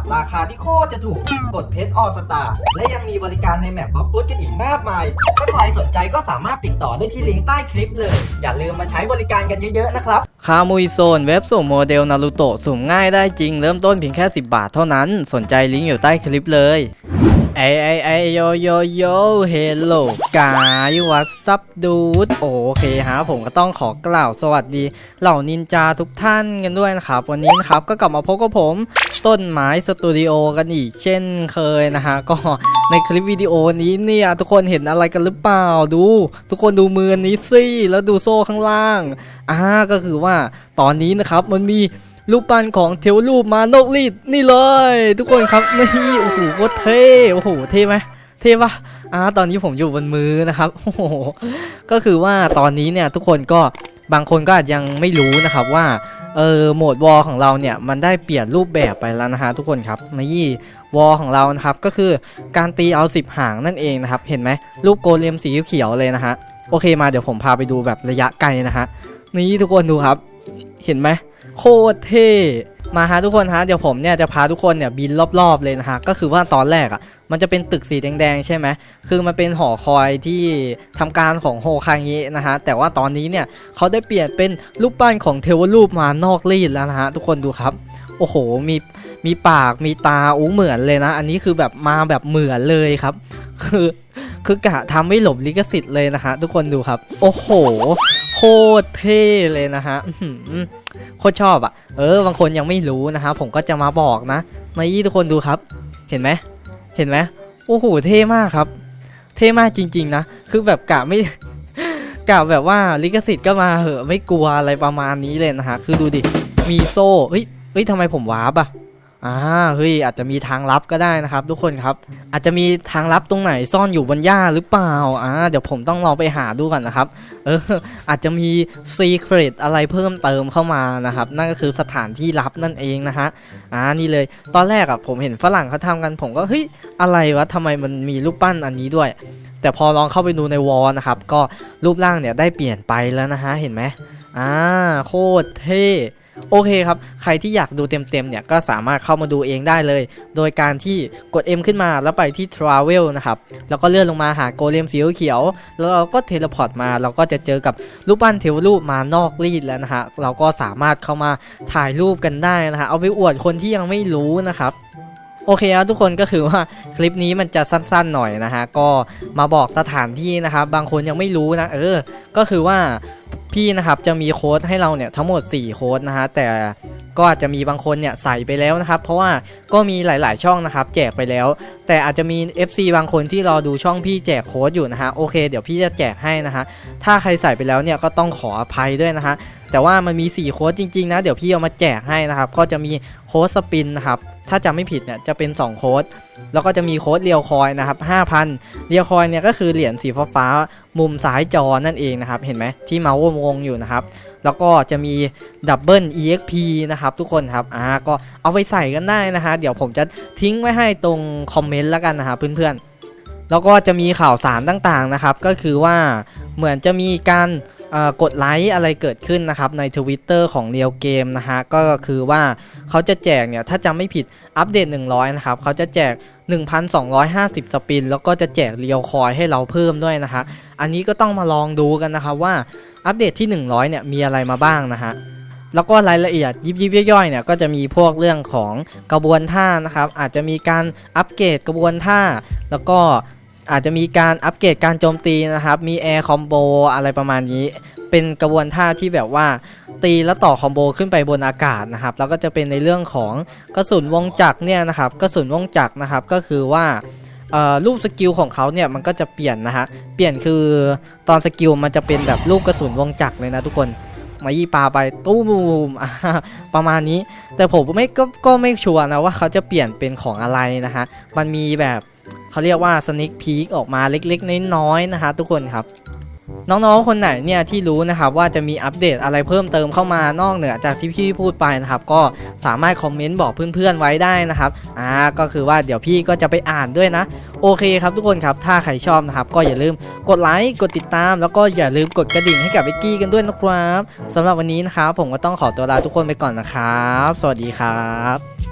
บราคาที่โคตรจะถูกกดเพชรออสตาและยังมีบริการในแมปบ็อกฟุตกันอีกมากมาย ถ้าใครสนใจก็สามารถติดต่อได้ที่ลิงก์ใต้คลิปเลย อย่าลืมมาใช้บริการกันเยอะๆนะครับคามุยโซนเว็บสุ่มโมเดลนารูโตะสุ่มง่ายได้จริงเริ่มต้นเพียงแค่ 10 บาทเท่านั้น สนใจลิงก์อยู่ใต้คลิปเลย ไอไอไอโยโยโยเฮลโลกายวัดซับดูดโอเคฮะผมก็ต้องขอกล่าวสวัสดี เหล่านินจาทุกท่านกันด้วยนะครับ วันนี้นะครับก็กลับมาพบกับผมต้นไม้สตูดิโอกันอีกเช่นเคยนะฮะก็ในคลิปวิดีโอนี้เนี่ยทุกคนเห็นอะไรกันหรือเปล่าดู ทุกคนดูมือนี้สิแล้วดูโซ่ข้างล่างอ่าก็คือว่าตอนนี้นะครับมันมี รูปปั้นของเทวรูปมานกรีดนี่เลย ทุกคนครับนี่โอ้โหโคตรเท่โอ้โหเท่ไหมเท่ปะอ่าตอนนี้ผมอยู่บนมือนะครับโอ้โหก็คือว่าตอนนี้เนี่ยทุกคนก็บางคนก็อาจยังไม่รู้นะครับว่าเออโหมดวอลของเราเนี่ยมันได้เปลี่ยนรูปแบบไปแล้วนะฮะทุกคนครับนี่วอลของเรานะครับก็คือการตีเอา 10 หางนั่นเองนะครับเห็นไหมรูปโกเลมสีเขียวเลยนะฮะโอเคมาเดี๋ยวผมพาไปดูแบบระยะไกลนะฮะนี่ทุกคนดูครับ เห็นไหม โคตรเท่มาฮะทุกคนฮะเดี๋ยวผมเนี่ยจะพาทุกคนเนี่ยบินรอบๆเลยนะฮะก็คือว่าตอนแรกอะ่ะมันจะเป็นตึกสีแดงๆใช่ไหมคือมันเป็นหอคอยที่ทำการของโฮคางินะฮะแต่ว่าตอนนี้เนี่ยเขาได้เปลี่ยนเป็นรูปปั้นของเทวรูปมานอกรีดแล้วนะฮะทุกคนดูครับโอ้โหมีมีปากมีตาอู้เหมือนเลยนะ อันนี้คือแบบมาแบบเหมือนเลยครับ คือคือกะทำไม่หลบลิขสิทธิ์เลยนะฮะทุกคนดูครับ โอ้โห ตรเท่เลยนะฮะโคตรชอบอะ่ะ เออ บางคนยังไม่รู้นะฮะผมก็จะมาบอกนะนี่ทุกคนดูครับ เห็นไหมเห็นไหมโอ้โหเท่มากครับ เท่มากจริง ๆ นะ คือแบบกะไม่กะแบบว่าลิขสิทธิ์ก็มาเหอะไม่กลัวอะไรประมาณนี้เลยนะฮะคือดูดิมีโซ่เฮ้ยเฮ้ยทำไมผมวาร์ปอะ อ่าเฮ้ยอาจจะมีทางลับก็ได้นะครับ ทุกคนครับ อาจจะมีทางลับตรงไหนซ่อนอยู่บนหญ้าหรือเปล่าอ่าเดี๋ยวผมต้องลองไปหาดูก่อนนะครับ เออ อาจจะมีซีเครตอะไรเพิ่มเติมเข้ามานะครับ นั่นก็คือสถานที่ลับนั่นเองนะฮะอ่านี่เลย ตอนแรกอะผมเห็นฝรั่งเขาทำกัน ผมก็เฮ้ยอะไรวะทำไมมันมีรูปปั้นอันนี้ด้วย แต่พอลองเข้าไปดูในวอลนะครับ ก็รูปร่างเนี่ยได้เปลี่ยนไปแล้วนะฮะเห็นไหมอ่าโคตรเท่ โอเคครับ ใครที่อยากดูเต็มๆเนี่ยก็สามารถเข้ามาดูเองได้เลย โดยการที่กด M ขึ้นมาแล้วไปที่ Travel นะครับ แล้วก็เลื่อนลงมาหาโกเลมสีเขียว แล้วเราก็เทเลพอร์ตมา เราก็จะเจอกับรูปปั้นเทวรูปมานอกรีดแล้วนะฮะ เราก็สามารถเข้ามาถ่ายรูปกันได้นะฮะ เอาไปอวดคนที่ยังไม่รู้นะครับโอเคครับทุกคนก็คือว่าคลิปนี้มันจะสั้นๆหน่อยนะฮะก็มาบอกสถานที่นะครับบางคนยังไม่รู้นะเออ ก็คือว่า พี่นะครับจะมีโค้ดให้เราเนี่ยทั้งหมด 4 โค้ดนะฮะแต่ก็อาจจะมีบางคนเนี่ยใส่ไปแล้วนะครับ เพราะว่าก็มีหลาย ๆ ช่องนะครับ แจกไปแล้ว แต่อาจจะมี FC บางคนที่รอดูช่องพี่แจกโค้ดอยู่นะฮะโอเคเดี๋ยวพี่จะแจกให้นะฮะถ้าใครใส่ไปแล้วเนี่ยก็ต้องขออภัยด้วยนะฮะแต่ว่ามันมี 4 โค้ดจริง ๆ นะ เดี๋ยวพี่เอามาแจกให้นะครับ ก็จะมีโค้ดสปินนะครับ ถ้าจำไม่ผิดเนี่ยจะเป็น 2 โค้ด แล้วก็จะมีโค้ดเรียวคอยนะครับ5,000 เรียวคอยเนี่ยก็คือเหรียญสีฟ้ามุมซ้ายจอนั่นเองนะครับ เห็นไหมที่เมาส์วงอยู่นะครับ แล้วก็จะมีดับเบิล EXP นะครับทุกคนครับ อ่า ก็เอาไปใส่กันได้นะฮะ เดี๋ยวผมจะทิ้งไว้ให้ตรงคอมเมนต์แล้วกันนะฮะเพื่อนๆ แล้วก็จะมีข่าวสารต่างๆนะครับ ก็คือว่าเหมือนจะมีการ กดไลค์อะไรเกิดขึ้นนะครับใน Twitter ของเรียวเกมนะฮะก็คือว่าเขาจะแจกเนี่ยถ้าจำไม่ผิดอัปเดต 100 นะครับเขาจะแจก 1,250 สปิน แล้วก็จะแจกเรียวคอยให้เราเพิ่มด้วยนะฮะอันนี้ก็ต้องมาลองดูกันนะครับว่าอัปเดตที่ 100 เนี่ยมีอะไรมาบ้างนะฮะแล้วก็รายละเอียดยิบยิบย่อยๆเนี่ยก็จะมีพวกเรื่องของกระบวนท่านะครับอาจจะมีการอัปเกรดกระบวนท่า แล้วก็อาจจะมีการอัปเกรดการโจมตีนะครับ มีแอร์คอมโบอะไรประมาณนี้ เป็นกระบวนท่าที่แบบว่า ตีแล้วต่อคอมโบขึ้นไปบนอากาศนะครับ แล้วก็จะเป็นในเรื่องของกระสุนวงจักรเนี่ยนะครับกระสุนวงจักรนะครับก็คือว่ารูปสกิลของเขาเนี่ยมันก็จะเปลี่ยนนะฮะ เปลี่ยนคือตอนสกิลมันจะเป็นแบบรูปกระสุนวงจักรเลยนะทุกคน มายี่ปลาไปตู้มอ่าประมาณนี้ แต่ผมไม่ก็ก็ไม่ชัวร์นะว่าเขาจะเปลี่ยนเป็นของอะไรนะฮะ มันมีแบบเขาเรียกว่าสนิ k พี k ออกมาเล็กๆน้อยๆนะฮะทุกคนครับ น้องๆ คนไหนเนี่ยที่รู้นะครับว่าจะมีอัปเดตอะไรเพิ่มเติมเข้ามานอกเหนือจากที่พี่พูดไปนะครับก็สามารถคอมเมนต์บอกเพื่อนๆไว้ได้นะครับอ่าก็คือว่าเดี๋ยวพี่ก็จะไปอ่านด้วยนะ โอเคครับทุกคนครับถ้าใครชอบนะครับก็อย่าลืมกดไลค์กดติดตาม แล้วก็อย่าลืมกดกระดิ่งให้กับวิกกี้กันด้วยนะครับสำหรับวันนี้นะครับผมก็ต้องขอตัวลาทุกคนไปก่อนนะครับ สวัสดีครับ